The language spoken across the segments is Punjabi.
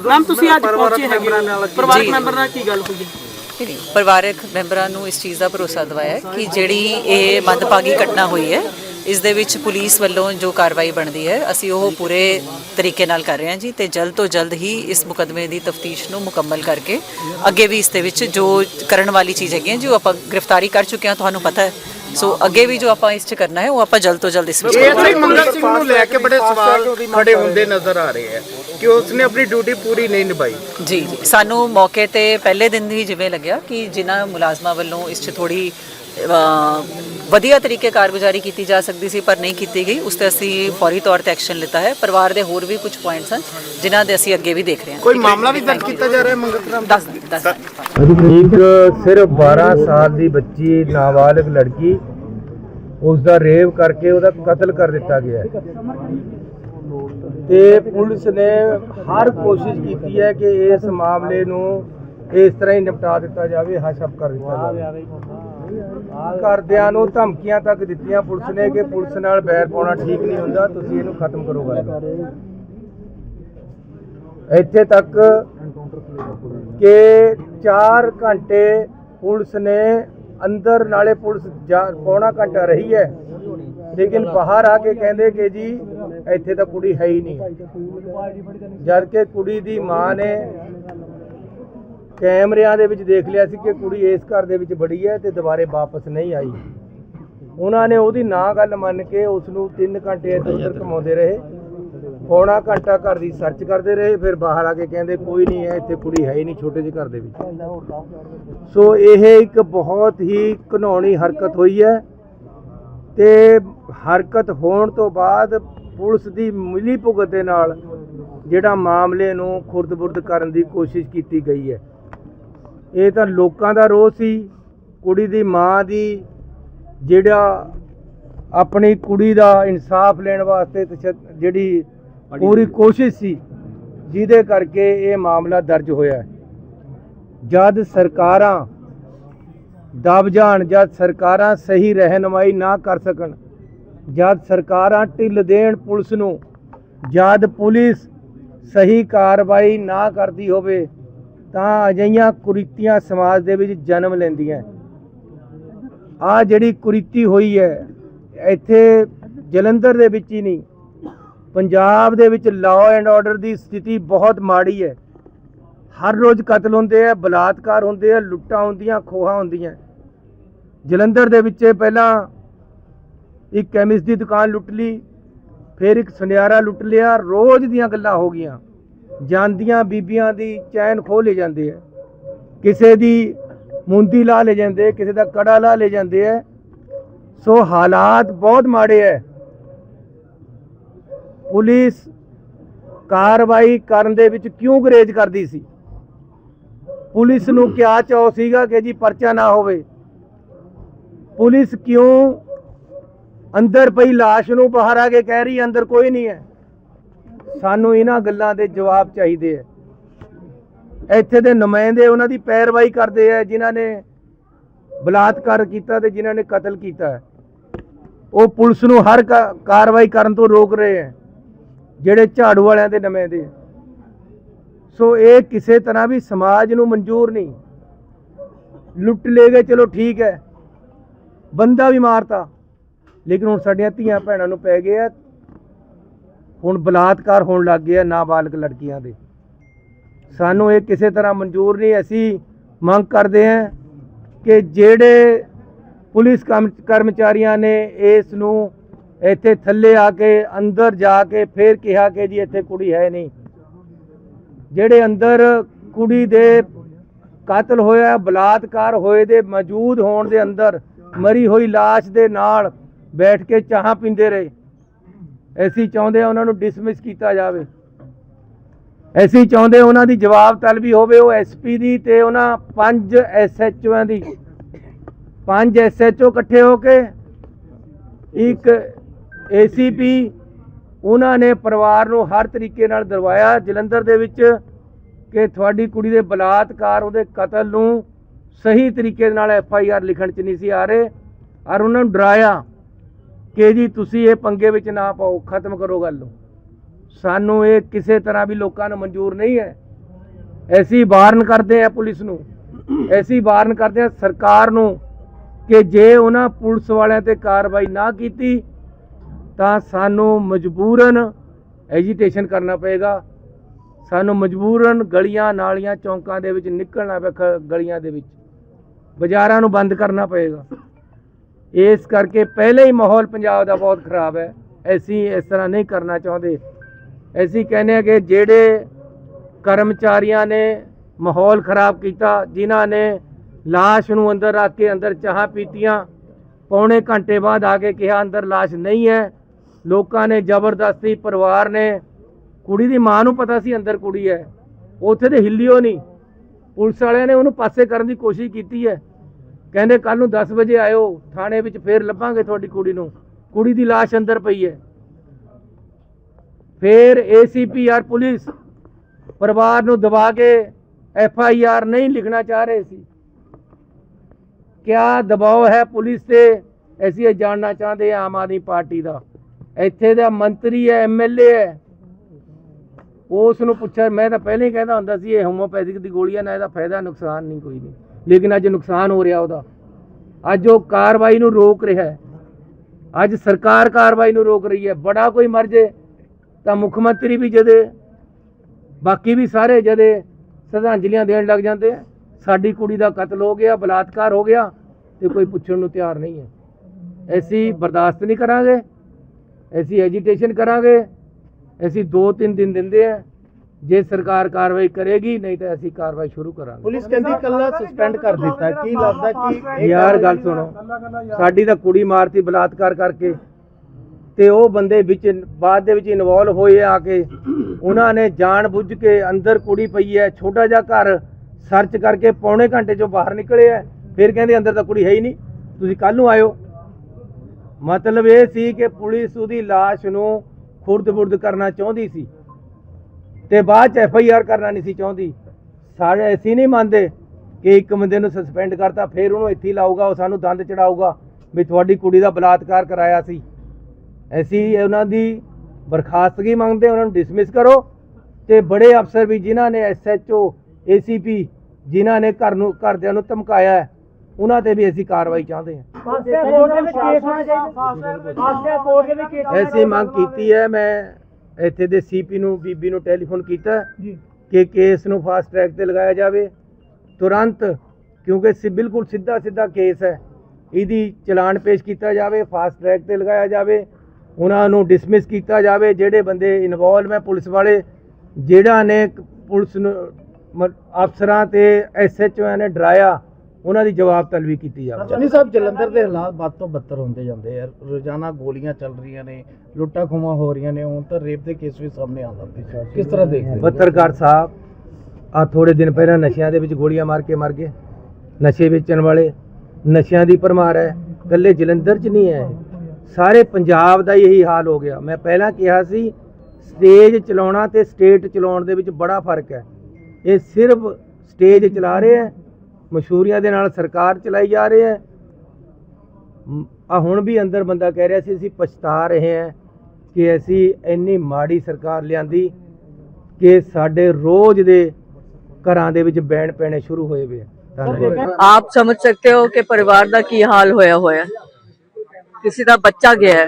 ਮੈਮ ਤੁਸੀਂ ਅੱਜ ਪਹੁੰਚੇ ਹੈਗੇ। ਹੋ। ਪਰਿਵਾਰਕ ਮੈਂਬਰ ਨਾਲ ਕੀ ਗੱਲ ਹੋਈ? ਹੈ ਪਰਿਵਾਰਕ ਮੈਂਬਰਾਂ ਨੂੰ ਇਸ ਚੀਜ਼ ਦਾ ਭਰੋਸਾ ਦਿਵਾਇਆ ਹੈ ਕਿ ਜਿਹੜੀ ਇਹ ਮੰਦਭਾਗੀ ਘਟਨਾ ਹੋਈ ਹੈ ਇਸ ਦੇ ਵਿੱਚ ਪੁਲਿਸ ਵੱਲੋਂ ਜੋ ਕਾਰਵਾਈ ਬਣਦੀ ਹੈ ਅਸੀਂ ਉਹ ਪੂਰੇ ਤਰੀਕੇ ਨਾਲ ਕਰ ਰਹੇ ਹਾਂ ਜੀ ਤੇ ਜਲਦ ਤੋਂ ਜਲਦ ਹੀ ਇਸ ਮੁਕਦਮੇ ਦੀ ਤਫਤੀਸ਼ ਨੂੰ ਮੁਕੰਮਲ ਕਰਕੇ ਅੱਗੇ ਵੀ ਇਸ ਦੇ ਵਿੱਚ ਜੋ ਕਰਨ ਵਾਲੀ ਚੀਜ਼ ਹੈਗੀ ਹੈ ਜੋ ਆਪਾਂ ਗ੍ਰਿਫਤਾਰੀ ਕਰ ਚੁੱਕੇ ਹਾਂ ਤੁਹਾਨੂੰ ਪਤਾ ਹੈ। ਸੋ ਅੱਗੇ ਵੀ ਜੋ ਆਪਾਂ ਇਸ 'ਚ ਕਰਨਾ ਹੈ ਉਹ ਆਪਾਂ ਜਲਦ ਤੋਂ ਜਲਦ ਇਸ ਵਿੱਚ ਇਹ ਮੰਗਲ ਸਿੰਘ ਨੂੰ ਲੈ ਕੇ ਬੜੇ ਸਵਾਲ ਖੜੇ ਹੁੰਦੇ ਨਜ਼ਰ ਆ ਰਹੇ ਆ ਕਿ ਉਸਨੇ ਆਪਣੀ ਡਿਊਟੀ ਪੂਰੀ ਨਹੀਂ ਨਿਭਾਈ। ਜੀ ਜੀ। ਸਾਨੂੰ ਮੌਕੇ ਤੇ ਪਹਿਲੇ ਦਿਨ ਹੀ ਜਿਵੇਂ ਲੱਗਿਆ ਕਿ ਜਿਨ੍ਹਾਂ ਮੁਲਾਜ਼ਮਾਂ ਵੱਲੋਂ ਇਸ 'ਚ ਥੋੜੀ ਵਧੀਆ ਤਰੀਕੇ ਕਾਰਗੁਜ਼ਾਰੀ ਕੀਤੀ ਜਾ ਸਕਦੀ ਸੀ ਪਰ ਨਹੀਂ ਕੀਤੀ ਗਈ। ਉਸ ਤੇ ਅਸੀਂ ਫੌਰੀ ਤੌਰ ਤੇ ਐਕਸ਼ਨ ਲਿੱਤਾ ਹੈ। ਪਰਿਵਾਰ ਦੇ ਹੋਰ ਵੀ ਕੁਝ ਪੁਆਇੰਟਸ ਹਨ ਜਿਨ੍ਹਾਂ ਦੇ ਅਸੀਂ ਅੱਗੇ ਵੀ ਦੇਖ ਰਹੇ ਹਾਂ। ਕੋਈ ਮਾਮਲਾ ਵੀ ਦਰਜ ਕੀਤਾ ਜਾ ਰਿਹਾ ਹੈ ਮੰਗਲ ਰਾਮ? ਦੱਸ ਦੱਸ। ਇੱਕ ਸਿਰਫ 12 ਸਾਲ ਦੀ ਬੱਚੀ ਨਾਬਾਲਗ ਲੜਕੀ ਉਸ ਦਾ ਰੇਪ ਕਰਕੇ ਉਹਦਾ ਕਤਲ ਕਰ ਦਿੱਤਾ ਗਿਆ ਹੈ। ਤੇ ਪੁਲਿਸ ਨੇ ਹਰ ਕੋਸ਼ਿਸ਼ ਕੀਤੀ ਹੈ ਕਿ ਇਸ ਮਾਮਲੇ ਨੂੰ ਇਸ ਤਰ੍ਹਾਂ ਹੀ ਨਿਪਟਾ ਦਿੱਤਾ ਜਾਵੇ ਹਸ਼ਪ ਕਰ ਦਿੱਤਾ ਜਾਵੇ। ਘਰਦਿਆਂ ਨੂੰ ਧਮਕੀਆਂ ਤੱਕ ਦਿੱਤੀਆਂ ਪੁਲਿਸ ਨੇ ਕਿ ਪੁਲਿਸ ਨਾਲ ਬੈਰ ਪਾਉਣਾ ਠੀਕ ਨਹੀਂ ਹੁੰਦਾ ਤੁਸੀਂ ਇਹਨੂੰ ਖਤਮ ਕਰੋ ਗੱਲ। ਇੱਥੇ ਤੱਕ ਕਿ 4 ਘੰਟੇ ਪੁਲਿਸ ਨੇ ਅੰਦਰ ਨਾਲੇ ਪੁਲਿਸ ਪੌਣਾ ਘੰਟਾ ਰਹੀ ਹੈ ਲੇਕਿਨ ਬਾਹਰ ਆ ਕੇ ਕਹਿੰਦੇ ਕਿ ਜੀ ਇੱਥੇ ਤਾਂ ਕੁੜੀ ਹੈ ਹੀ ਨਹੀਂ। ਜਦ ਕਿ ਕੁੜੀ ਦੀ ਮਾਂ ਨੇ ਕੈਮਰਿਆਂ ਦੇ ਵਿੱਚ ਦੇਖ ਲਿਆ ਸੀ ਕਿ ਕੁੜੀ ਇਸ ਘਰ ਦੇ ਵਿੱਚ ਬੜੀ ਹੈ ਤੇ ਦੁਬਾਰੇ ਵਾਪਸ ਨਹੀਂ ਆਈ। ਉਹਨਾਂ ਨੇ ਉਹਦੀ ਨਾ ਗੱਲ ਮੰਨ ਕੇ ਉਸ ਨੂੰ 3 ਘੰਟੇ ਇੱਧਰ ਉੱਧਰ ਘੁਮਾਉਂਦੇ ਰਹੇ। ਪੌਣਾ ਘੰਟਾ ਘਰ ਦੀ ਸਰਚ ਕਰਦੇ ਰਹੇ, ਫਿਰ ਬਾਹਰ ਆ ਕੇ ਕਹਿੰਦੇ, ਕੋਈ ਨਹੀਂ ਹੈ ਇੱਥੇ ਕੁੜੀ ਹੈ ਹੀ ਨਹੀਂ ਛੋਟੇ ਜਿਹੇ ਘਰ ਦੇ ਵਿੱਚ। ਸੋ ਇਹ ਇੱਕ ਬਹੁਤ ਹੀ ਘਿਨੌਣੀ ਹਰਕਤ ਹੋਈ ਹੈ ਤੇ ਹਰਕਤ ਹੋਣ ਤੋਂ ਬਾਅਦ ਪੁਲਿਸ ਦੀ ਮਿਲੀ ਭੁਗਤ ਦੇ ਨਾਲ ਜਿਹੜਾ ਮਾਮਲੇ ਨੂੰ ਖੁਰਦ-ਬੁਰਦ ਕਰਨ ਦੀ ਕੋਸ਼ਿਸ਼ ਕੀਤੀ ਗਈ ਹੈ। ਇਹ ਤਾਂ ਲੋਕਾਂ ਦਾ ਰੋਸ ਸੀ ਕੁੜੀ ਦੀ ਮਾਂ ਦੀ ਜਿਹੜਾ ਆਪਣੀ ਕੁੜੀ ਦਾ ਇਨਸਾਫ ਲੈਣ ਵਾਸਤੇ ਜਿਹੜੀ ਪੂਰੀ ਕੋਸ਼ਿਸ਼ ਸੀ ਜਿਹਦੇ ਕਰਕੇ ਇਹ ਮਾਮਲਾ ਦਰਜ ਹੋਇਆ ਜਦ ਸਰਕਾਰਾਂ ਦਬ ਜਾਣ ਜਦ ਸਰਕਾਰਾਂ ਸਹੀ ਰਹਿਨਮਾਈ ਨਾ ਕਰ ਸਕਣ ਜਦ ਸਰਕਾਰਾਂ ਢਿੱਲ ਦੇਣ ਪੁਲਿਸ ਨੂੰ, ਜਦ ਪੁਲਿਸ ਸਹੀ ਕਾਰਵਾਈ ਨਾ ਕਰਦੀ ਹੋਵੇ, ਤਾਂ ਅਜਿਹੀਆਂ ਕੁਰੀਤੀਆਂ ਸਮਾਜ ਦੇ ਵਿੱਚ ਜਨਮ ਲੈਂਦੀਆਂ। ਆ ਜਿਹੜੀ ਕੁਰੀਤੀ ਹੋਈ ਹੈ, ਇੱਥੇ ਜਲੰਧਰ ਦੇ ਵਿੱਚ ਹੀ ਨਹੀਂ, ਪੰਜਾਬ ਦੇ ਵਿੱਚ ਲਾਅ ਐਂਡ ਆਰਡਰ ਦੀ ਸਥਿਤੀ ਬਹੁਤ ਮਾੜੀ ਹੈ। ਹਰ ਰੋਜ਼ ਕਤਲ ਹੁੰਦੇ ਆ, ਬਲਾਤਕਾਰ ਹੁੰਦੇ ਆ, ਲੁੱਟਾਂ ਹੁੰਦੀਆਂ, ਖੋਹਾਂ ਹੁੰਦੀਆਂ। ਜਲੰਧਰ ਦੇ ਵਿੱਚ ਪਹਿਲਾਂ ਇੱਕ ਕੈਮਿਸਟ ਦੀ ਦੁਕਾਨ ਲੁੱਟ ਲਈ, ਫਿਰ ਇੱਕ ਸੁਨਿਆਰਾ ਲੁੱਟ ਲਿਆ, ਰੋਜ਼ ਦੀਆਂ ਗੱਲਾਂ ਹੋ ਗਈਆਂ। ਜਾਂਦੀਆਂ ਬੀਬੀਆਂ ਦੀ ਚੈਨ ਖੋਹ ਲੈ ਜਾਂਦੇ ਆ। ਕਿਸੇ ਦੀ ਮੁੰਦੀ ਲਾ ਲੈ ਜਾਂਦੇ ਕਿਸੇ ਦਾ ਕੜਾ ਲਾ ਲੈ ਜਾਂਦੇ ਆ। ਸੋ ਹਾਲਾਤ ਬਹੁਤ ਮਾੜੇ ਹੈ ਪੁਲਿਸ ਕਾਰਵਾਈ ਕਰਨ ਦੇ ਵਿੱਚ ਕਿਉਂ ਗਰੇਜ ਕਰਦੀ ਸੀ? ਪੁਲਿਸ ਨੂੰ ਕਿਆ ਚਾਅ ਸੀਗਾ ਕਿ ਜੀ ਪਰਚਾ ਨਾ ਹੋਵੇ। ਪੁਲਿਸ ਕਿਉਂ ਅੰਦਰ ਪਈ ਲਾਸ਼ ਨੂੰ ਬਾਹਰ ਆ ਕੇ ਕਹਿ ਰਹੀ, ਅੰਦਰ ਕੋਈ ਨਹੀਂ ਹੈ। ਸਾਨੂੰ ਇਹਨਾਂ ਗੱਲਾਂ ਦੇ ਜਵਾਬ ਚਾਹੀਦੇ ਹੈ। ਇੱਥੇ ਦੇ ਨੁਮਾਇੰਦੇ ਉਹਨਾਂ ਦੀ ਪੈਰਵਾਈ ਕਰਦੇ ਆ ਜਿਨ੍ਹਾਂ ਨੇ ਬਲਾਤਕਾਰ ਕੀਤਾ ਤੇ ਜਿਨ੍ਹਾਂ ਨੇ ਕਤਲ ਕੀਤਾ ਉਹ ਪੁਲਿਸ ਨੂੰ ਹਰ ਕਾ- ਕਾਰਵਾਈ ਕਰਨ ਤੋਂ ਰੋਕ ਰਹੇ ਹੈ, ਜਿਹੜੇ ਝਾੜੂ ਵਾਲਿਆਂ ਦੇ ਨੁਮਾਇੰਦੇ ਸੋ ਇਹ ਕਿਸੇ ਤਰ੍ਹਾਂ ਵੀ ਸਮਾਜ ਨੂੰ ਮਨਜ਼ੂਰ ਨਹੀਂ। ਲੁੱਟ ਲੈ ਗਏ ਚਲੋ ਠੀਕ ਹੈ। ਬੰਦਾ ਵੀ ਮਾਰਤਾ। ਲੇਕਿਨ ਹੁਣ ਸਾਡੀਆਂ ਧੀਆਂ ਭੈਣਾਂ ਨੂੰ ਪੈ ਗਏ ਆ, ਹੁਣ ਬਲਾਤਕਾਰ ਹੋਣ ਲੱਗ ਗਿਆ ਨਾਬਾਲਗ ਲੜਕੀਆਂ ਦੇ। ਸਾਨੂੰ ਇਹ ਕਿਸੇ ਤਰ੍ਹਾਂ ਮਨਜ਼ੂਰ ਨਹੀਂ, ਅਸੀਂ ਮੰਗ ਕਰਦੇ ਹਾਂ ਕਿ ਜਿਹੜੇ ਪੁਲਿਸ ਕੰਮ- ਕਰਮਚਾਰੀਆਂ ਨੇ ਇਸ ਨੂੰ ਇੱਥੇ ਥੱਲੇ ਆ ਕੇ, ਅੰਦਰ ਜਾ ਕੇ ਫੇਰ ਕਿਹਾ ਕਿ ਜੀ ਇੱਥੇ ਕੁੜੀ ਹੈ ਨਹੀਂ। ਜਿਹੜੇ ਅੰਦਰ ਕੁੜੀ ਦੇ ਕਤਲ ਹੋਇਆ, ਬਲਾਤਕਾਰ ਹੋਏ ਦੇ, ਮੌਜੂਦ ਹੋਣ ਦੇ ਅੰਦਰ, ਮਰੀ ਹੋਈ ਲਾਸ਼ ਦੇ ਨਾਲ ਬੈਠ ਕੇ ਚਾਹ ਪੀਂਦੇ ਰਹੇ। ਅਸੀਂ ਚਾਹੁੰਦੇ ਹਾਂ ਉਹਨਾਂ ਨੂੰ ਡਿਸਮਿਸ ਕੀਤਾ ਜਾਵੇ। ਅਸੀਂ ਚਾਹੁੰਦੇ ਉਹਨਾਂ ਦੀ ਜਵਾਬ ਤਲਬੀ ਹੋਵੇ, ਉਹ ਐਸਪੀ ਦੀ ਤੇ ਉਹਨਾਂ ਪੰਜ ਐਸਐਚਓਆਂ ਦੀ। ਪੰਜ ਐਸਐਚਓ ਇਕੱਠੇ ਹੋ ਕੇ ਇੱਕ ਏਸੀਪੀ ਉਹਨਾਂ ਨੇ ਪਰਿਵਾਰ ਨੂੰ ਹਰ ਤਰੀਕੇ ਨਾਲ ਦਰਵਾਇਆ। ਜਲੰਧਰ ਦੇ ਵਿੱਚ ਕਿ ਤੁਹਾਡੀ ਕੁੜੀ ਦੇ ਬਲਾਤਕਾਰ ਉਹਦੇ ਕਤਲ ਨੂੰ ਸਹੀ ਤਰੀਕੇ ਨਾਲ ਐਫ ਆਈ ਆਰ ਲਿਖਣ ਚ ਨਹੀਂ ਸੀ ਆ ਰਹੇ। ਔਰ ਉਹਨਾਂ ਨੂੰ ਡਰਾਇਆ। ਕਿ ਜੀ ਤੁਸੀਂ ਇਹ ਪੰਗੇ ਵਿੱਚ ਨਾ ਪਾਓ, ਖਤਮ ਕਰੋ ਗੱਲ। ਨੂੰ ਸਾਨੂੰ ਇਹ ਕਿਸੇ ਤਰ੍ਹਾਂ ਵੀ ਲੋਕਾਂ ਨੂੰ ਮਨਜ਼ੂਰ ਨਹੀਂ ਹੈ। ਐਸੀ ਵਾਰਨ ਕਰਦੇ ਆ ਪੁਲਿਸ ਨੂੰ। ਐਸੀ ਵਾਰਨ ਕਰਦੇ ਆ ਸਰਕਾਰ ਨੂੰ ਕਿ ਜੇ ਉਹਨਾਂ ਪੁਲਿਸ ਵਾਲਿਆਂ ਤੇ ਕਾਰਵਾਈ ਨਾ ਕੀਤੀ, ਤਾਂ ਸਾਨੂੰ ਮਜਬੂਰਨ ਐਜੀਟੇਸ਼ਨ ਕਰਨਾ ਪਏਗਾ। ਸਾਨੂੰ ਮਜਬੂਰਨ ਗਲੀਆਂ, ਨਾਲੀਆਂ, ਚੌਂਕਾਂ ਦੇ ਵਿੱਚ ਨਿਕਲਣਾ ਪਏਗਾ, ਗਲੀਆਂ ਦੇ ਵਿੱਚ। ਬਾਜ਼ਾਰਾਂ ਨੂੰ ਬੰਦ ਕਰਨਾ ਪਏਗਾ। ਇਸ ਕਰਕੇ ਪਹਿਲੇ ਹੀ ਮਾਹੌਲ ਪੰਜਾਬ ਦਾ ਬਹੁਤ ਖਰਾਬ ਹੈ। ਅਸੀਂ ਇਸ ਤਰ੍ਹਾਂ ਨਹੀਂ ਕਰਨਾ ਚਾਹੁੰਦੇ। ਅਸੀਂ ਕਹਿੰਦੇ ਹਾਂ ਕਿ ਜਿਹੜੇ ਕਰਮਚਾਰੀਆਂ ਨੇ ਮਾਹੌਲ ਖਰਾਬ ਕੀਤਾ, ਜਿਨ੍ਹਾਂ ਨੇ ਲਾਸ਼ ਨੂੰ ਅੰਦਰ ਰੱਖ ਕੇ ਅੰਦਰ ਚਾਹ ਪੀਤੀਆਂ, ਪੌਣੇ ਘੰਟੇ ਬਾਅਦ ਆ ਕੇ ਕਿਹਾ ਅੰਦਰ ਲਾਸ਼ ਨਹੀਂ ਹੈ। ਲੋਕਾਂ ਨੇ ਜ਼ਬਰਦਸਤੀ ਪਰਿਵਾਰ ਨੇ, ਕੁੜੀ ਦੀ ਮਾਂ ਨੂੰ ਪਤਾ ਸੀ ਅੰਦਰ ਕੁੜੀ ਹੈ। ਉੱਥੇ ਤੇ ਹਿੱਲਿਓ ਨਹੀਂ। ਪੁਲਿਸ ਵਾਲਿਆਂ ਨੇ ਉਹਨੂੰ ਪਾਸੇ ਕਰਨ ਦੀ ਕੋਸ਼ਿਸ਼ ਕੀਤੀ ਹੈ। ਕਹਿੰਦੇ ਕੱਲ ਨੂੰ 10 ਵਜੇ ਆਇਓ, ਥਾਣੇ ਵਿੱਚ ਫੇਰ ਲੱਭਾਂਗੇ ਤੁਹਾਡੀ ਕੁੜੀ ਨੂੰ। ਕੁੜੀ ਦੀ ਲਾਸ਼ ਅੰਦਰ ਪਈ ਹੈ। ਫੇਰ ਏਸੀਪੀਆਰ ਪੁਲਿਸ ਪਰਿਵਾਰ ਨੂੰ ਦਬਾ ਕੇ ਐਫ ਆਈ ਆਰ ਨਹੀਂ ਲਿਖਣਾ ਚਾਹ ਰਹੇ ਸੀ। ਕਿਆ ਦਬਾਅ ਹੈ ਪੁਲਿਸ ਤੇ? ਅਸੀਂ ਇਹ ਜਾਣਨਾ ਚਾਹੁੰਦੇ ਹਾਂ ਆਮ ਆਦਮੀ ਪਾਰਟੀ ਦਾ। ਇੱਥੇ ਦਾ ਮੰਤਰੀ ਹੈ ਐਮ ਐਲ ਏ ਹੈ। ਉਸ ਨੂੰ ਪੁੱਛਿਆ, ਮੈਂ ਤਾਂ ਪਹਿਲਾਂ ਹੀ ਕਹਿੰਦਾ ਹੁੰਦਾ ਸੀ, ਇਹ ਹੋਮੋਪੈਥਿਕ ਦੀ ਗੋਲੀਆਂ ਨਾਲ ਇਹਦਾ ਫਾਇਦਾ ਨੁਕਸਾਨ ਨਹੀਂ, ਕੋਈ ਨਹੀਂ। ਲੇਕਿਨ ਅੱਜ ਨੁਕਸਾਨ ਹੋ ਰਿਹਾ ਉਹਦਾ। ਅੱਜ ਉਹ ਕਾਰਵਾਈ ਨੂੰ ਰੋਕ ਰਿਹਾ ਹੈ। ਅੱਜ ਸਰਕਾਰ ਕਾਰਵਾਈ ਨੂੰ ਰੋਕ ਰਹੀ ਹੈ। ਬੜਾ ਕੋਈ ਮਰ ਜੇ ਤਾਂ ਮੁੱਖ ਮੰਤਰੀ ਵੀ ਜਦੇ, ਬਾਕੀ ਵੀ ਸਾਰੇ ਜਦੇ ਸ਼ਰਧਾਂਜਲੀਆਂ ਦੇਣ ਲੱਗ ਜਾਂਦੇ ਆ। ਸਾਡੀ ਕੁੜੀ ਦਾ ਕਤਲ ਹੋ ਗਿਆ, ਬਲਾਤਕਾਰ ਹੋ ਗਿਆ ਤੇ ਕੋਈ ਪੁੱਛਣ ਨੂੰ ਤਿਆਰ ਨਹੀਂ ਹੈ। ਐਸੀ ਬਰਦਾਸ਼ਤ ਨਹੀਂ ਕਰਾਂਗੇ। ਐਸੀ ਐਜੀਟੇਸ਼ਨ ਕਰਾਂਗੇ। ਅਸੀਂ 2-3 ਦਿਨ ਦਿੰਦੇ ਆ। ਜੇ ਸਰਕਾਰ ਕਾਰਵਾਈ ਕਰੇਗੀ ਨਹੀਂ ਤਾਂ ਅਸੀਂ ਕਾਰਵਾਈ ਸ਼ੁਰੂ ਕਰਾਂਗੇ। ਪੁਲਿਸ ਕਹਿੰਦੀ ਕੱਲਾ ਸਸਪੈਂਡ ਕਰ ਦਿੱਤਾ। ਕੀ ਲੱਗਦਾ ਕਿ ਯਾਰ ਗੱਲ ਸੁਣੋ। ਸਾਡੀ ਤਾਂ ਕੁੜੀ ਮਾਰਤੀ ਬਲਾਤਕਾਰ ਕਰਕੇ ਤੇ ਉਹ ਬੰਦੇ ਵਿੱਚ ਬਾਅਦ ਦੇ ਵਿੱਚ ਇਨਵੋਲਵ ਹੋਏ ਆ ਕੇ ਉਹਨਾਂ ਨੇ ਜਾਣ ਬੁੱਝ ਕੇ ਅੰਦਰ ਕੁੜੀ ਪਈ ਹੈ ਛੋਟਾ ਜਿਹਾ ਘਰ ਸਰਚ ਕਰਕੇ ਪੌਣੇ ਘੰਟੇ ਚੋਂ ਬਾਹਰ ਨਿਕਲੇ ਆ ਫਿਰ ਕਹਿੰਦੇ ਅੰਦਰ ਤਾਂ ਕੁੜੀ ਹੈ ਹੀ ਨਹੀਂ। ਤੁਸੀਂ ਕੱਲ ਨੂੰ ਆਇਓ। ਮਤਲਬ ਇਹ ਸੀ ਕਿ ਪੁਲਿਸ ਉਹਦੀ ਲਾਸ਼ ਨੂੰ ਖੁਰਦ-ਬੁਰਦ ਕਰਨਾ ਚਾਹੁੰਦੀ ਸੀ। ਤੇ ਬਾਅਦ ਚ ਐਫ ਆਈ ਆਰ ਕਰਨਾ ਨਹੀਂ ਸੀ ਚਾਹੁੰਦੀ। ਸਾਰੇ ਅਸੀਂ ਨਹੀਂ ਮੰਨਦੇ ਕਿ ਇੱਕ ਬੰਦੇ ਨੂੰ ਸਸਪੈਂਡ ਕਰਤਾ ਫਿਰ ਉਹਨੂੰ ਇੱਥੇ ਹੀ ਲਾਊਗਾ ਉਹ ਸਾਨੂੰ ਦੰਦ ਚੜਾਊਗਾ ਵੀ ਤੁਹਾਡੀ ਕੁੜੀ ਦਾ ਬਲਾਤਕਾਰ ਕਰਾਇਆ ਸੀ। ਅਸੀਂ ਉਹਨਾਂ ਦੀ ਬਰਖਾਸਤਗੀ ਮੰਗਦੇ ਉਹਨਾਂ ਨੂੰ ਡਿਸਮਿਸ ਕਰੋ ਤੇ ਬੜੇ ਅਫਸਰ ਵੀ ਜਿਨ੍ਹਾਂ ਨੇ ਐਸ ਐਚ ਓ ਏਸੀਪੀ ਜਿਨ੍ਹਾਂ ਨੇ ਘਰ ਨੂੰ ਘਰਦਿਆਂ ਨੂੰ ਧਮਕਾਇਆ ਹੈ, ਉਹਨਾਂ ਤੇ ਵੀ ਅਸੀਂ ਕਾਰਵਾਈ ਚਾਹੁੰਦੇ ਹਾਂ। ਐਸੀ ਮੰਗ ਕੀਤੀ ਹੈ ਮੈਂ ਇੱਥੇ ਦੇ ਸੀਪੀ ਨੂੰ ਬੀਬੀ ਨੂੰ ਟੈਲੀਫੋਨ ਕੀਤਾ ਕਿ ਕੇਸ ਨੂੰ ਫਾਸਟ ਟਰੈਕ ਤੇ ਲਗਾਇਆ ਜਾਵੇ। ਤੁਰੰਤ ਕਿਉਂਕਿ ਸੀ ਬਿਲਕੁਲ ਸਿੱਧਾ ਸਿੱਧਾ ਕੇਸ ਹੈ ਇਹਦੀ ਚਲਾਨ ਪੇਸ਼ ਕੀਤਾ ਜਾਵੇ ਫਾਸਟ ਟਰੈਕ ਤੇ ਲਗਾਇਆ ਜਾਵੇ ਉਹਨਾਂ ਨੂੰ ਡਿਸਮਿਸ ਕੀਤਾ ਜਾਵੇ ਜਿਹੜੇ ਬੰਦੇ ਇਨਵੋਲਵ ਹੈ ਪੁਲਿਸ ਵਾਲੇ ਜਿਹੜਾ ਨੇ ਪੁਲਿਸ ਨੂੰ ਅਫਸਰਾਂ ਤੇ ਐਸਐਚਓ ਨੇ ਡਰਾਇਆ ਉਹਨਾਂ ਦੀ ਜਵਾਬ ਤਲਬੀ ਕੀਤੀ ਜਾਵੇ। ਚੰਨੀ ਸਾਹਿਬ ਜਲੰਧਰ ਦੇ ਹਾਲਾਤ ਵੱਧ ਤੋਂ ਬੱਤਰ ਹੁੰਦੇ ਜਾਂਦੇ ਆ। ਰੋਜ਼ਾਨਾ ਗੋਲੀਆਂ ਚੱਲ ਰਹੀਆਂ ਨੇ ਲੁੱਟਾਂ ਖੋਹਾਂ ਹੋ ਰਹੀਆਂ ਨੇ ਹੁਣ ਤਾਂ ਰੇਪ ਦੇ ਕੇਸ ਵੀ ਸਾਹਮਣੇ ਆਉਂਦਾ ਪਿਆ ਕਿਸ ਤਰ੍ਹਾਂ ਦੇਖਦੇ? ਪੱਤਰਕਾਰ ਸਾਹਿਬ ਆ ਥੋੜੇ ਦਿਨ ਪਹਿਲਾਂ ਨਸ਼ਿਆਂ ਦੇ ਵਿੱਚ ਗੋਲੀਆਂ ਮਾਰ ਕੇ ਮਰ ਗਏ। ਨਸ਼ੇ ਵੇਚਣ ਵਾਲੇ ਨਸ਼ਿਆਂ ਦੀ ਭਰਮਾਰ ਹੈ। ਇਕੱਲੇ ਜਲੰਧਰ 'ਚ ਨਹੀਂ ਹੈ। ਸਾਰੇ ਪੰਜਾਬ ਦਾ ਇਹੀ ਹਾਲ ਹੋ ਗਿਆ। ਮੈਂ ਪਹਿਲਾਂ ਕਿਹਾ ਸੀ ਸਟੇਜ ਚਲਾਉਣਾ ਤੇ ਸਟੇਟ ਚਲਾਉਣ ਦੇ ਵਿੱਚ ਬੜਾ ਫ਼ਰਕ ਹੈ। ਇਹ ਸਿਰਫ ਸਟੇਜ ਚਲਾ ਰਹੇ ਹੈ ਮਸ਼ਹੂਰੀਆਂ ਦੇ ਨਾਲ ਸਰਕਾਰ ਚਲਾਈ ਜਾ ਰਹੀ ਹੈ। ਆ ਹੁਣ ਵੀ ਅੰਦਰ ਬੰਦਾ ਕਹਿ ਰਿਹਾ ਸੀ, ਅਸੀਂ ਪਛਤਾ ਰਹੇ ਹਾਂ ਕਿ ਅਸੀਂ ਇੰਨੀ ਮਾੜੀ ਸਰਕਾਰ ਲਿਆਂਦੀ ਕਿ ਸਾਡੇ ਰੋਜ਼ ਦੇ ਘਰਾਂ ਦੇ ਵਿੱਚ ਬੈਣ ਪੈਣੇ ਸ਼ੁਰੂ ਹੋਏ ਵੇ ਆਪ ਸਮਝ ਸਕਦੇ ਹੋ ਕਿ ਪਰਿਵਾਰ ਦਾ ਕੀ ਹਾਲ ਹੋਇਆ ਹੋਇਆ। ਕਿਸੇ ਦਾ ਬੱਚਾ ਗਿਆ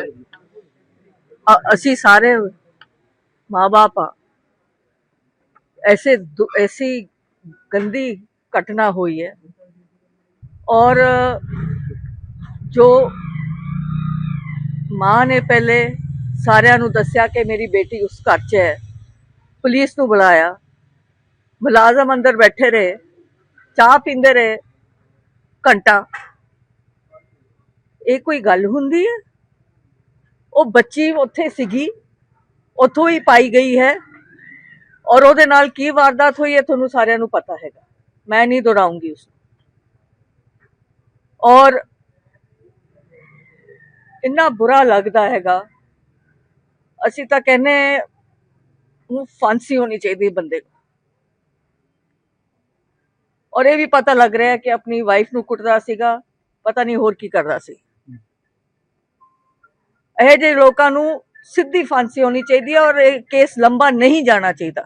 ਅਸੀਂ ਸਾਰੇ ਮਾਪੇ ਐਸੇ ਐਸੀ ਗੰਦੀ घटना हुई है और ਜੋ ਮਾਂ ਨੇ ਪਹਿਲੇ ਸਾਰਿਆਂ ਨੂੰ ਦੱਸਿਆ ਕਿ ਮੇਰੀ ਬੇਟੀ ਉਸ ਘਰ 'ਚ ਹੈ ਪੁਲਿਸ ਨੂੰ ਬੁਲਾਇਆ ਮੁਲਾਜ਼ਮ ਅੰਦਰ ਬੈਠੇ ਰਹੇ ਚਾਹ ਪੀਂਦੇ ਰਹੇ ਘੰਟਾ ਇਹ ਕੋਈ ਗੱਲ ਹੁੰਦੀ ਹੈ ਉਹ ਬੱਚੀ ਉੱਥੇ ਸੀਗੀ ਉੱਥੋਂ ਹੀ ਪਾਈ ਗਈ ਹੈ ਔਰ ਉਹਦੇ ਨਾਲ ਕੀ ਵਾਰਦਾਤ ਹੋਈ ਹੈ ਤੁਹਾਨੂੰ ਸਾਰਿਆਂ ਨੂੰ ਪਤਾ ਹੈਗਾ ਮੈਂ ਨਹੀਂ ਦੁਹਰਾਉਂਗੀ ਉਸ ਔਰ ਇੰਨਾ ਬੁਰਾ ਲੱਗਦਾ ਹੈਗਾ, ਅਸੀਂ ਤਾਂ ਕਹਿੰਨੇ ਨੂੰ ਫਾਂਸੀ ਹੋਣੀ ਚਾਹੀਦੀ ਬੰਦੇ ਨੂੰ। ਔਰ ਇਹ ਵੀ ਪਤਾ ਲੱਗ ਰਿਹਾ ਕਿ ਆਪਣੀ ਵਾਈਫ ਨੂੰ ਕੁੱਟਦਾ ਸੀਗਾ, ਪਤਾ ਨਹੀਂ ਹੋਰ ਕੀ ਕਰਦਾ ਸੀ। ਇਹ ਜਿਹੇ ਲੋਕਾਂ ਨੂੰ ਸਿੱਧੀ ਫਾਂਸੀ ਹੋਣੀ ਚਾਹੀਦੀ ਹੈ ਔਰ ਇਹ ਕੇਸ ਲੰਬਾ ਨਹੀਂ ਜਾਣਾ ਚਾਹੀਦਾ।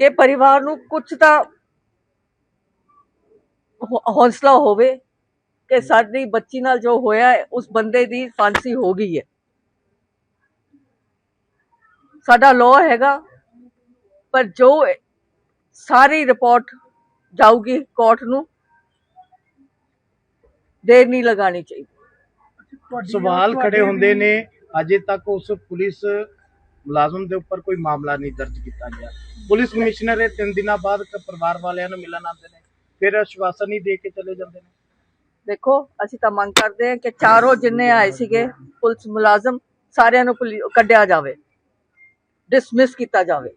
ਕਿ ਪਰਿਵਾਰ ਨੂੰ ਕੁਝ ਤਾਂ ਹੌਸਲਾ ਹੋਵੇ ਕਿ ਸਾਡੀ ਬੱਚੀ ਨਾਲ ਜੋ ਹੋਇਆ ਹੈ, ਉਸ ਬੰਦੇ ਦੀ ਫਾਂਸੀ ਹੋ ਗਈ ਹੈ। ਸਾਡਾ ਲਾਅ ਹੈਗਾ ਪਰ ਜੋ ਸਾਰੀ ਰਿਪੋਰਟ ਜਾਊਗੀ ਕੋਰਟ ਨੂੰ ਦੇਰ ਨਹੀਂ ਲਗਾਣੀ ਚਾਹੀਦੀ। ਸਵਾਲ ਖੜੇ ਹੁੰਦੇ ਨੇ ਅਜੇ ਤੱਕ ਉਸ ਪੁਲਿਸ ਮੁਲਾਜ਼ਮ ਦੇ ਉੱਪਰ ਕੋਈ ਮਾਮਲਾ ਨਹੀਂ ਦਰਜ ਕੀਤਾ ਗਿਆ। ਪੁਲਿਸ ਕਮਿਸ਼ਨਰ ਇਹ ਤਿੰਨ ਦਿਨਾਂ ਬਾਅਦ ਕ- ਪਰਿਵਾਰ ਵਾਲਿਆਂ ਨੂੰ ਮਿਲਣ ਆਉਂਦੇ ਨੇ। ਫਿਰ ਆਸ਼ਵਾਸਨ ਹੀ ਦੇ ਕੇ ਚਲੇ ਜਾਂਦੇ ਨੇ। ਦੇਖੋ ਅਸੀਂ ਤਾਂ ਮੰਗ ਕਰਦੇ ਹਾਂ ਕਿ ਚਾਰੋਂ ਜਿੰਨੇ ਆਏ ਸੀਗੇ ਪੁਲਿਸ ਮੁਲਾਜ਼ਮ ਸਾਰਿਆਂ ਨੂੰ ਪੁਲੀ- ਕੱਢਿਆ ਜਾਵੇ। ਡਿਸਮਿਸ ਕੀਤਾ ਜਾਵੇ।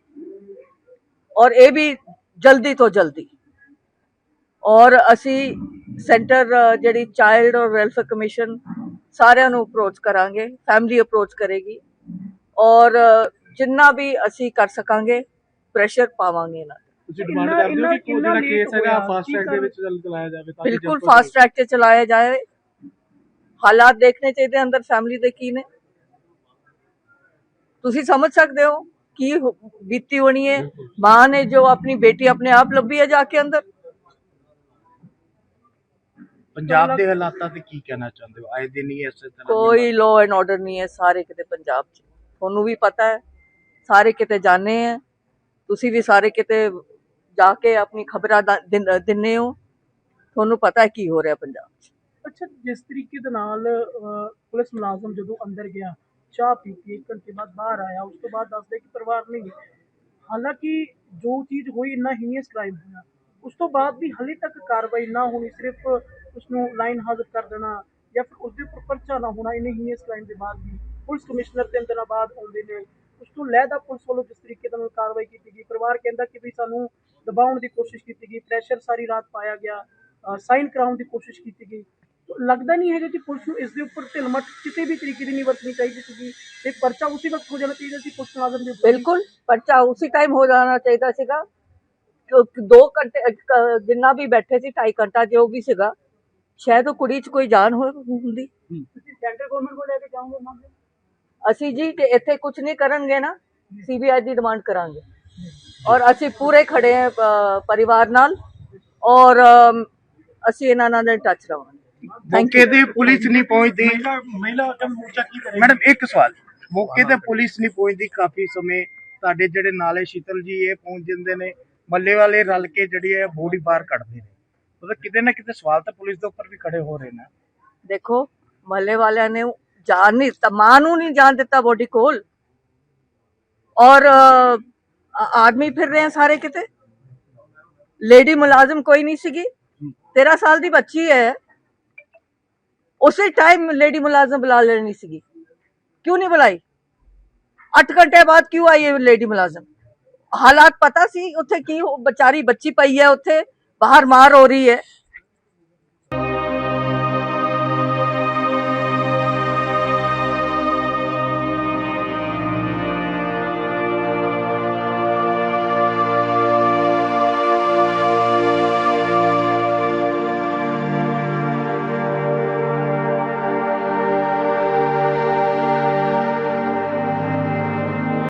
ਔਰ ਇਹ ਵੀ ਜਲਦੀ ਤੋਂ ਜਲਦੀ। ਔਰ ਅਸੀਂ ਸੈਂਟਰ ਜਿਹੜੀ ਚਾਈਲਡ ਔਰ ਵੈਲਫੇਅਰ ਕਮਿਸ਼ਨ ਸਾਰਿਆਂ ਨੂੰ ਅਪਰੋਚ ਕਰਾਂਗੇ। ਫੈਮਿਲੀ ਅਪਰੋਚ ਕਰੇਗੀ। ਔਰ ਅ, ਜਿੰਨਾ ਵੀ ਅਸੀਂ ਕਰ ਸਕਾਂਗੇ ਪ੍ਰੈਸ਼ਰ ਪਾਵਾਂਗੇ ਇਹਨਾਂ ਤੇ। ਤੁਸੀਂ ਡਿਮਾਂਡ ਕਰਦੇ ਹੋ ਕਿ ਜਿਹੜਾ ਕੇਸ ਹੈਗਾ ਫਾਸਟ ਟਰੈਕ ਦੇ ਵਿੱਚ ਚੱਲ ਚਲਾਇਆ ਜਾਵੇ ਤਾਂ ਬਿਲਕੁਲ ਫਾਸਟ ਟਰੈਕ ਤੇ ਚਲਾਇਆ ਜਾਏ। ਹਾਲਾਤ ਦੇਖਣੇ ਚਾਹੀਦੇ ਅੰਦਰ ਫੈਮਿਲੀ ਦੇ ਕੀ ਨੇ। ਤੁਸੀਂ ਸਮਝ ਸਕਦੇ ਹੋ ਕੀ ਬੀਤੀ ਹੋਣੀ ਹੈ। ਮਾਂ ਨੇ ਜੋ ਆਪਣੀ ਬੇਟੀ ਆਪਣੇ ਆਪ ਲੱਭੀ ਹੈ ਜਾ ਕੇ ਅੰਦਰ। ਪੰਜਾਬ ਦੇ ਹਾਲਾਤਾਂ ਤੇ ਕੀ ਕਹਿਣਾ ਚਾਹੁੰਦੇ ਹੋ? ਆਏ ਦਿਨ ਹੀ ਇਸੇ ਤਰ੍ਹਾਂ ਕੋਈ ਲਾਅ ਐਂਡ ਆਰਡਰ ਨਹੀਂ ਹੈ ਸਾਰੇ ਕਿਤੇ ਪੰਜਾਬ 'ਚ। ਤੁਹਾਨੂੰ ਵੀ ਪਤਾ ਹੈ ਸਾਰੇ ਕਿਤੇ ਜਾਣੇ ਹੈ। ਤੁਸੀਂ ਵੀ ਸਾਰੇ ਕਿਤੇ ਜਾ ਕੇ ਆਪਣੀ ਖਬਰਾਂ ਦਾ- ਹੋ। ਤੁਹਾਨੂੰ ਪਤਾ ਹੈ ਕੀ ਹੋ ਰਿਹਾ ਪੰਜਾਬ 'ਚ। ਅੱਛਾ, ਜਿਸ ਤਰੀਕੇ ਦੇ ਨਾਲ ਪੁਲਿਸ ਮੁਲਾਜ਼ਮ ਜਦੋਂ ਅੰਦਰ ਗਿਆ, ਚਾਹ ਪੀਤੀ ਇੱਕ ਘੰਟੇ ਬਾਅਦ ਬਾਹਰ ਆਇਆ, ਉਸ ਤੋਂ ਬਾਅਦ ਦੱਸਦੇ ਕਿ ਪਰਿਵਾਰ ਨਹੀਂ ਹਾਲਾਂਕਿ ਜੋ ਚੀਜ਼ ਹੋਈ, ਇੰਨਾ ਹੀਨੀਅਸ ਕ੍ਰਾਈਮ ਹੋਇਆ। ਉਸ ਤੋਂ ਬਾਅਦ ਵੀ ਹਲੇ ਤੱਕ ਕਾਰਵਾਈ ਨਾ ਹੋਣੀ, ਸਿਰਫ ਉਸ ਨੂੰ ਲਾਈਨ ਹਾਜ਼ਰ ਕਰ ਦੇਣਾ ਜਾਂ ਫਿਰ ਉਸ ਦੇ ਉੱਪਰ ਪਰਚਾ ਨਾ ਹੋਣਾ, ਇੰਨੇ ਹੀਨੀਅਸ ਕ੍ਰਾਈਮ ਦੇ ਬਾਅਦ ਵੀ। ਪੁਲਿਸ ਕਮਿਸ਼ਨਰ ਤਿੰਨ ਦਿਨਾਂ ਬਾਅਦ ਆਉਂਦੇ ਨੇ ਉਸ ਤੋਂ ਲੈਦਾ ਪੁਲਿਸ ਵੱਲੋਂ ਜਿਸ ਤਰੀਕੇ ਦੇ ਨਾਲ ਕਾਰਵਾਈ ਕੀਤੀ ਗਈ ਪਰਿਵਾਰ ਕਹਿੰਦਾ ਕਿ ਵੀ ਸਾਨੂੰ ਦਬਾਉਣ ਦੀ ਕੋਸ਼ਿਸ਼ ਕੀਤੀ ਗਈ ਪ੍ਰੈਸ਼ਰ ਸਾਰੀ ਰਾਤ ਪਾਇਆ ਗਿਆ ਸਾਈਨ ਕਰਾਉਣ ਦੀ ਕੋਸ਼ਿਸ਼ ਕੀਤੀ ਗਈ। ਲੱਗਦਾ ਨਹੀਂ ਹੈਗਾ ਕਿ ਪੁਲਿਸ ਨੂੰ ਇਸ ਦੇ ਉੱਪਰ ਢਿਲਮਟ ਕਿਸੇ ਵੀ ਤਰੀਕੇ ਦੀ ਨਹੀਂ ਵਰਤਣੀ ਚਾਹੀਦੀ ਸੀਗੀ। ਤੇ ਪਰਚਾ ਉਸੇ ਵਕਤ ਹੋ ਜਾਣਾ ਚਾਹੀਦਾ ਸੀ ਪੁਲਿਸ ਮੁਲਾਜ਼ਮ ਦੇ ਬਿਲਕੁਲ ਪਰਚਾ ਉਸੇ ਟਾਈਮ ਹੋ ਜਾਣਾ ਚਾਹੀਦਾ ਸੀਗਾ। 2 ਘੰਟੇ ਜਿੰਨਾ ਵੀ ਬੈਠੇ ਸੀ 2.5 ਘੰਟਾ ਜੋ ਵੀ ਸੀਗਾ ਸ਼ਾਇਦ ਉਹ ਕੁੜੀ 'ਚ ਕੋਈ ਜਾਨ ਹੋ ਹੁੰਦੀ। ਤੁਸੀਂ ਸੈਂਟਰ ਗਵਰਨਮੈਂਟ ਕੋਲ ਲੈ ਕੇ ਜਾਓਗੇ ਮਾਮਲੇ? ਅਸੀਂ ਜੀ ਕਿ ਇੱਥੇ ਕੁਝ ਨਹੀਂ ਕਰਨਗੇ ਨਾ ਸੀਬੀਆਈ ਦੀ ਡਿਮਾਂਡ ਕਰਾਂਗੇ। ਔਰ ਅਸੀਂ ਪੂਰੇ ਖੜੇ ਹਾਂ ਪਰਿਵਾਰ ਨਾਲ ਔਰ ਅਸੀਂ ਇਹਨਾਂ ਨਾਲ ਟੱਚ ਰਵਾਂਗੇ ਮੌਕੇ ਤੇ ਪੁਲਿਸ ਨਹੀਂ ਪਹੁੰਚਦੀ। ਮਹਿਲਾ ਅਕਮ ਮੋਰਚਾ ਕੀ ਕਰੇਗਾ? ਮੈਡਮ ਇੱਕ ਸਵਾਲ। ਮੌਕੇ ਤੇ ਪੁਲਿਸ ਨਹੀਂ ਪਹੁੰਚਦੀ ਕਾਫੀ ਸਮੇਂ। ਤੁਹਾਡੇ ਜਿਹੜੇ ਨਾਲੇ ਸ਼ੀਤਲ ਜੀ ਇਹ ਪਹੁੰਚ ਜਾਂਦੇ ਨੇ ਮੱਲੇ ਵਾਲੇ ਰਲ ਕੇ ਜਿਹੜੀ ਹੈ ਬੋਡੀ ਬਾਹਰ ਕੱਢਦੇ ਨੇ। ਉਹਦਾ ਕਿਤੇ ਨਾ ਕਿਤੇ ਸਵਾਲ ਤਾਂ ਪੁਲਿਸ ਦੇ ਉੱਪਰ ਵੀ ਖੜੇ ਹੋ ਰਹੇ ਨੇ। ਦੇਖੋ ਮਹੱਲੇ ਵਾਲਿਆਂ ਨੇ ਜਾਨ ਨਹੀਂ ਦਿੱਤਾ, ਮਾਂ ਨੂੰ ਨਹੀਂ ਜਾਨ ਦਿੱਤਾ ਬੋਡੀ ਕੋਲ। ਆਦਮੀ ਫਿਰ ਰਹੇ ਸਾਰੇ ਕਿਤੇ। ਲੇਡੀ ਮੁਲਾਜ਼ਮ ਕੋਈ ਨਹੀਂ ਸੀਗੀ। 13 ਸਾਲ ਦੀ ਬੱਚੀ ਹੈ। ਉਸੇ ਟਾਈਮ ਲੇਡੀ ਮੁਲਾਜ਼ਮ ਬੁਲਾ ਲੈਣੀ ਸੀਗੀ। ਕਿਉਂ ਨਹੀਂ ਬੁਲਾਈ? 8 ਘੰਟੇ ਬਾਅਦ ਕਿਉਂ ਆਈ ਹੈ ਲੇਡੀ ਮੁਲਾਜ਼ਮ? ਹਾਲਾਤ ਪਤਾ ਸੀ ਉੱਥੇ ਕੀ ਵਿਚਾਰੀ ਬੱਚੀ ਪਈ ਹੈ ਉੱਥੇ, ਬਾਹਰ ਮਾਰ ਹੋ ਰਹੀ ਹੈ।